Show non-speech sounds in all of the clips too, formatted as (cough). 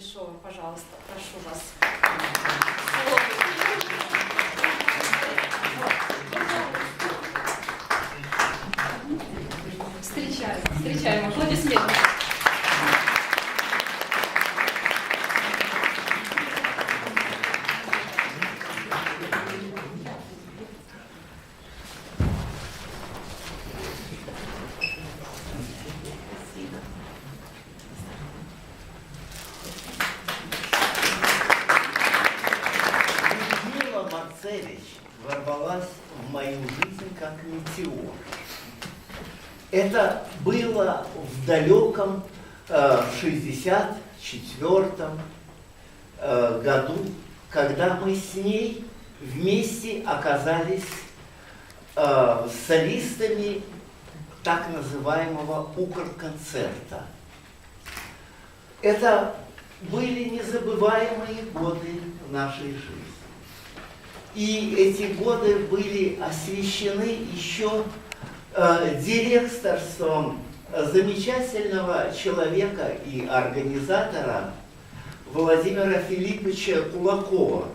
Кудряшова, пожалуйста, прошу вас. Встречаем, встречаем, аплодисменты. Людмила Марцевич ворвалась в мою жизнь как метеор. Это было в далеком э, 64-м э, году, когда мы с ней вместе оказались э, солистами так называемого Укрконцерта. Это были незабываемые годы нашей жизни. И эти годы были освещены еще э, директорством замечательного человека и организатора Владимира Филипповича Кулакова.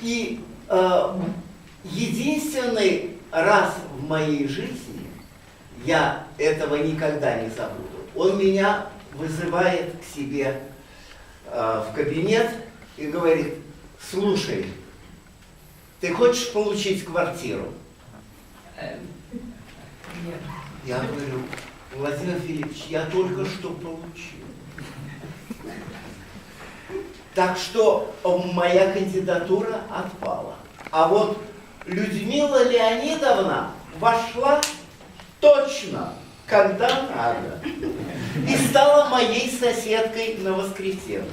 И э, единственный раз в моей жизни, я этого никогда не забуду, он меня вызывает к себе э, в кабинет и говорит, слушай, ты хочешь получить квартиру? Я говорю, Владимир Филиппович, я только что получил. Так что моя кандидатура отпала. А вот Людмила Леонидовна вошла точно, когда надо. И стала моей соседкой на воскресенье.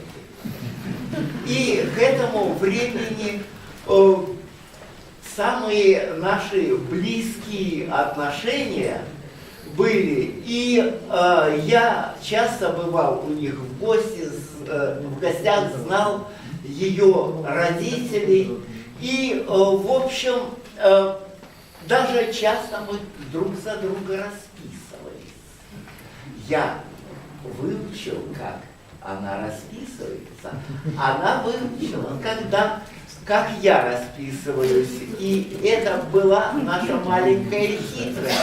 И к этому времени э, самые наши близкие отношения были. И э, я часто бывал у них в гости, с- э, в гостях знал ее родителей. И, э, в общем, э, даже часто мы друг за друга расписывались. Я выучил, как она расписывается. Она выучила, когда, как я расписываюсь. И это была наша маленькая хитрость,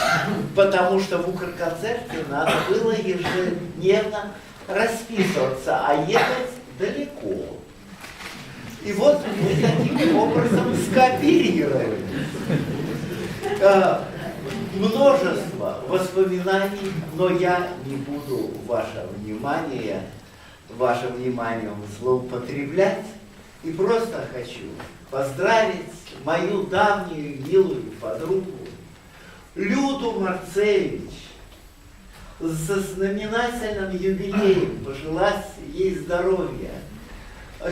потому что в Укрконцерте надо было ежедневно расписываться, а ехать далеко. И вот мы таким образом скооперировали. Э, Множество воспоминаний, но я не буду ваше внимание, вашим вниманием злоупотреблять. И просто хочу поздравить мою давнюю милую подругу Люду Марцевич со знаменательным юбилеем, пожелать ей здоровья,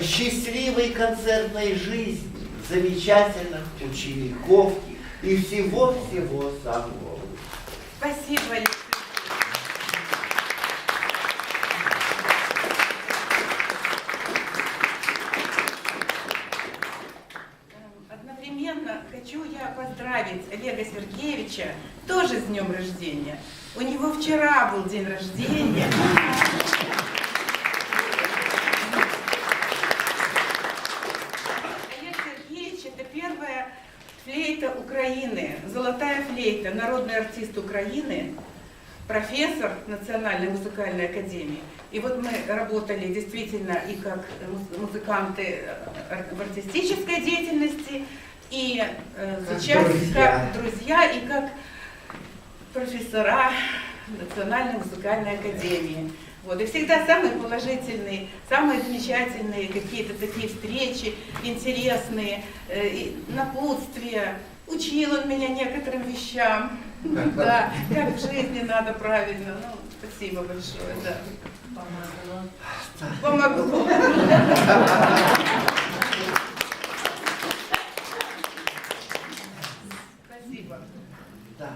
счастливой концертной жизни, замечательных учеников и всего-всего самого. Спасибо, Алексей. Эм, Одновременно хочу я поздравить Олега Сергеевича тоже с днем рождения. У него вчера был день рождения. Олег Сергеевич это первая флейта Украины, золотая флейта, народный артист Украины, профессор Национальной музыкальной академии. И вот мы работали действительно и как муз- музыканты э, в артистической деятельности, и э, Как сейчас друзья. как друзья и как профессора Национальной музыкальной академии. Вот. И всегда самые положительные, самые замечательные какие-то такие встречи, интересные, э, и напутствия. Учил он меня некоторым вещам, да, как в жизни надо правильно. Ну, спасибо большое, да. Помогло. Спасибо. (laughs) Да.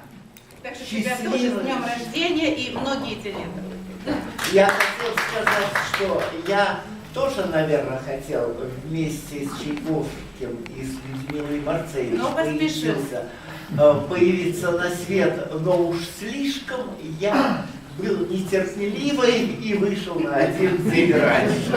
Так что тебя тоже с днем рождения и многие эти лета. Я хотел сказать, что я тоже, наверное, хотел вместе с Чайковским и с Людмилой Марцевич Но поспешил. появиться, э, появиться на свет, но уж слишком я был нетерпеливый и вышел на один день раньше.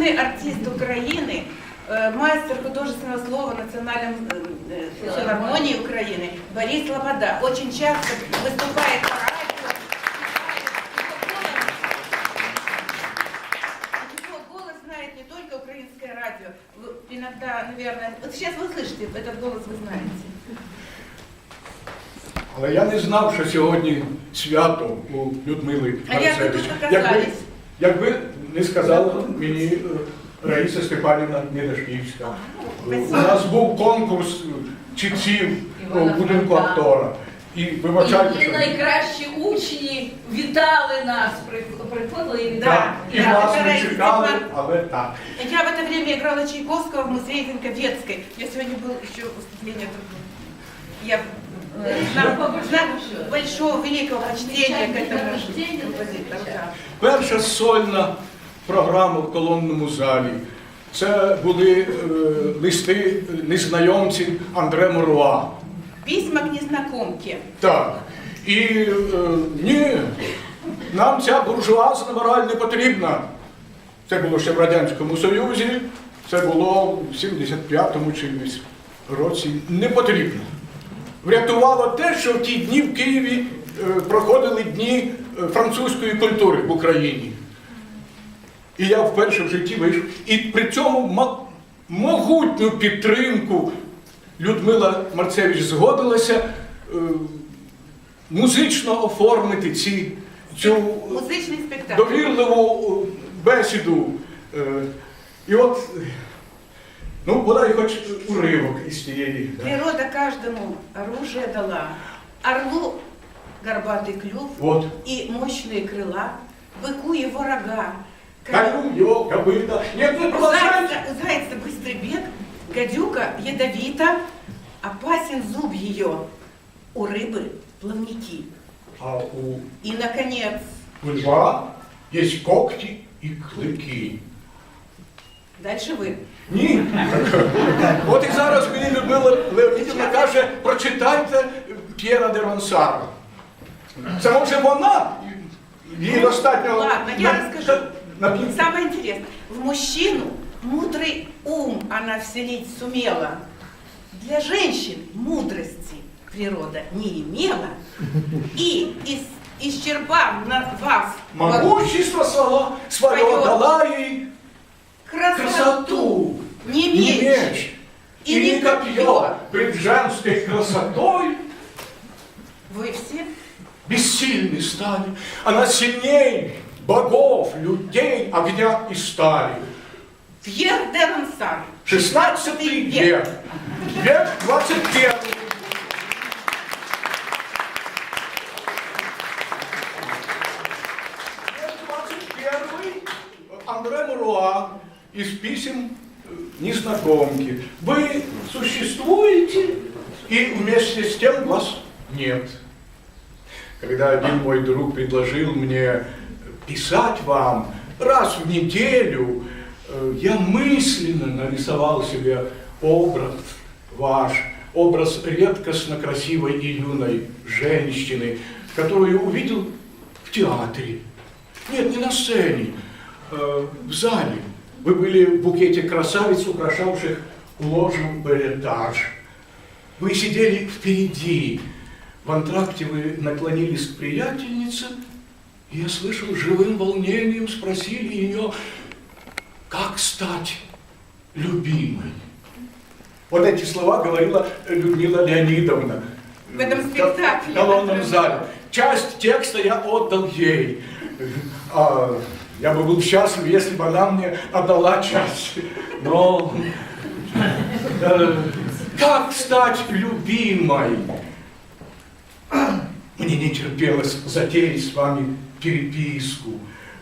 Заслуженный артист Украины, э, мастер художественного слова Национальной э, э, филармонии Украины Борис Лобода. Очень часто выступает по радио. Его голос знает не только украинское радио. Вы Иногда, наверное, вот сейчас вы слышите, этот голос вы знаете. Але я не знав, що сьогодні свято у Людмили А як ви Марцевич. тут оказались? якби не сказала мені е, Раїса Степанівна Недашківська. У нас був конкурс читців у будинку актора. І вибачайте, І що найкращі учні вітали нас, при- приходили і Да. вітали. так, і Да, вас це не Раїса чекали, Степан- але так. Я в это время играла Чайковского в музее Винковецкой. Я сегодня был еще выступление другое. Я э, знак, знак большого, великого почтения к этому композитору. да. Перша сольна програма в колонному залі. Це були е, листи незнайомців Андре Моруа. Письма к незнакомке. Так. І е, ні, нам ця буржуазна мораль не потрібна. Це було ще в Радянському Союзі, це було в 75-му чимось році. Не потрібно. Врятувало те, що в ті дні в Києві е, проходили дні е, французької культури в Україні. І я вперше в житті вийшов. І при цьому ма- могутню підтримку Людмила Марцевич згодилася е, музично оформити ці, цю Музичный спектакль. довірливу е, бесіду. Е, І от, е, ну, бодай хоч уривок із тієї. да. Природа каждому оружие дала. Орлу горбатый клюв От. и мощные крыла, быку его рога. Коню його копита. Ні, ви У продовжайте. зайца, у зайца быстрый бег, гадюка ядовита, опасен зуб ее. У рыбы плавники. А у И, наконец, льва є когті і клики. дальше вы. Ні. От і зараз мені Людмила Леонідівна каже, прочитайте П'єра де Рonsара. Це може вона? Їй достатньо. Ладно, я на- розкажу. на пів- Самое интересное, в мужчину мудрый ум она вселить сумела. Для женщин мудрости природа не имела. И, ис- исчерпав на вас Могущество свое Своё. дала їй красоту, красоту. не Не меч, меч и и не копье. Пред женской красотой Вы все бессильны стали. Она сильней богов, людей, огня и стали. Пьер де Рансар. 16 век. Век 21. Век 21. Андре Муруа из писем э, незнакомки. Вы существуете, и вместе с тем вас нет. Когда один мой друг предложил мне писать вам раз в неделю, э, я мысленно нарисовал себе образ ваш, образ редкостно красивой и юной женщины, которую увидел в театре. Нет, не на сцене, э, в зале. Вы были в букете красавиц, украшавших ложем балетаж. Вы сидели впереди. В антракте вы наклонились к приятельнице, я слышал, живым волнением спросили ее, как стать любимой. Вот эти слова говорила Людмила Леонидовна. В этом спектакле. В колонном зале. Часть текста я отдал ей. А я бы был счастлив, если бы она мне отдала часть. Но э, как стать любимой? Не терпелось затеять с вами переписку.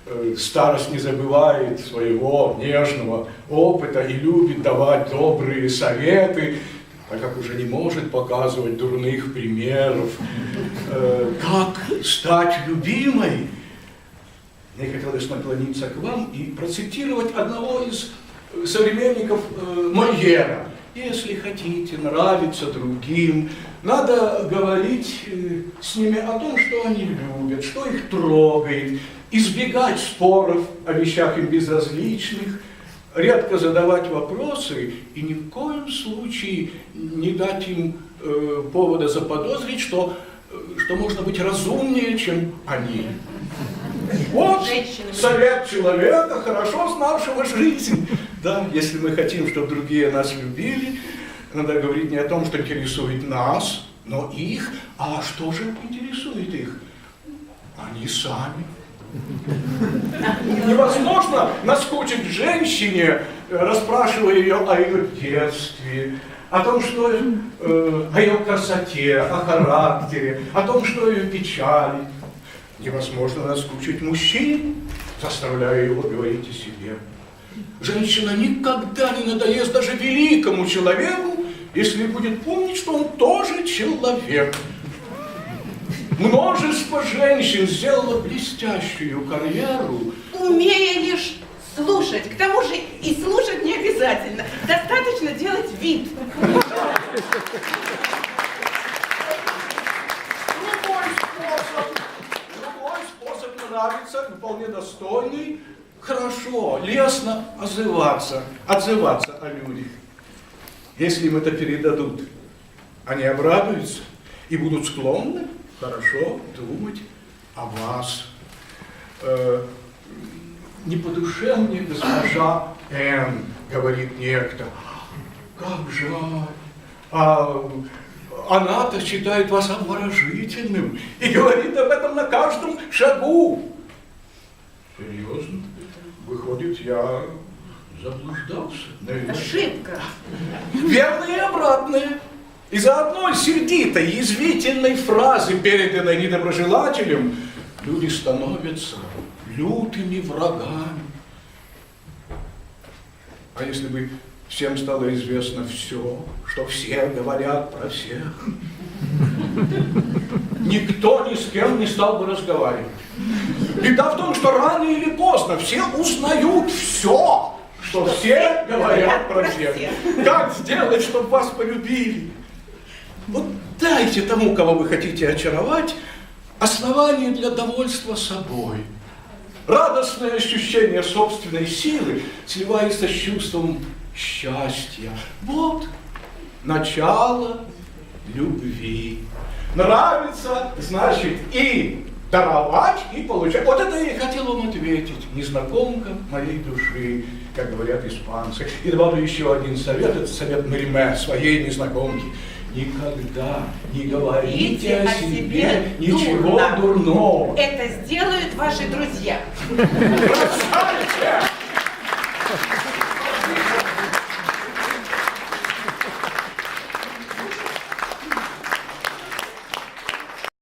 Э, Старость не забывает своего нежного опыта и любит давать добрые советы. так как уже не может показывать дурных примеров, э, как стать любимой, мне хотелось наклониться к вам и процитировать одного из э, современников Мольера. Если хотите нравиться другим, надо говорить э, с ними о том, что они любят, что их трогает, избегать споров о вещах им безразличных, редко задавать вопросы и ни в коем случае не дать им э, повода заподозрить, что, э, что можно быть разумнее, чем они. Вот совет человека, хорошо знавшего жизнь. Да, если мы хотим, чтобы другие нас любили, надо говорить не о том, что интересует нас, но их. А что же интересует их? Они сами. Невозможно наскучить женщине, э, расспрашивая ее о ее детстве, о том, что э, о ее красоте, о характере, о том, что ее печалит. Невозможно наскучить мужчин, заставляя его говорить о себе. Женщина никогда не надоест даже великому человеку, если будет помнить, что он тоже человек. Множество женщин сделало блестящую карьеру, Умея лишь слушать. К тому же и слушать не обязательно. Достаточно делать вид. Нравится, вполне достойный, хорошо, лестно отзываться, отзываться о людях. Если им это передадут, они обрадуются и будут склонны хорошо думать о вас. Э, не по душе мне госпожа Н, говорит некто. Как жаль. А она-то считает вас обворожительным и говорит об этом на каждом шагу. Серьезно? Выходит, я заблуждался. наверное. Ошибка. Верное и обратное. Из-за одной сердитой, язвительной фразы, переданной недоброжелателем, люди становятся лютыми врагами. А если бы всем стало известно все, что все говорят про всех, никто ни с кем не стал бы разговаривать. Беда в том, что рано или поздно все узнают все, что все говорят про всех. Как сделать, чтобы вас полюбили? Вот дайте тому, кого вы хотите очаровать, основание для довольства собой. Радостное ощущение собственной силы сливается с чувством счастья. Вот начало любви. Нравится, значит, и даровать, и получать. Вот это я и хотел вам ответить, незнакомка моей души, как говорят испанцы. И добавлю еще один совет, это совет Мариме, своей незнакомки. Никогда не говорите о себе ничего дурно. дурного. Это сделают ваши друзья.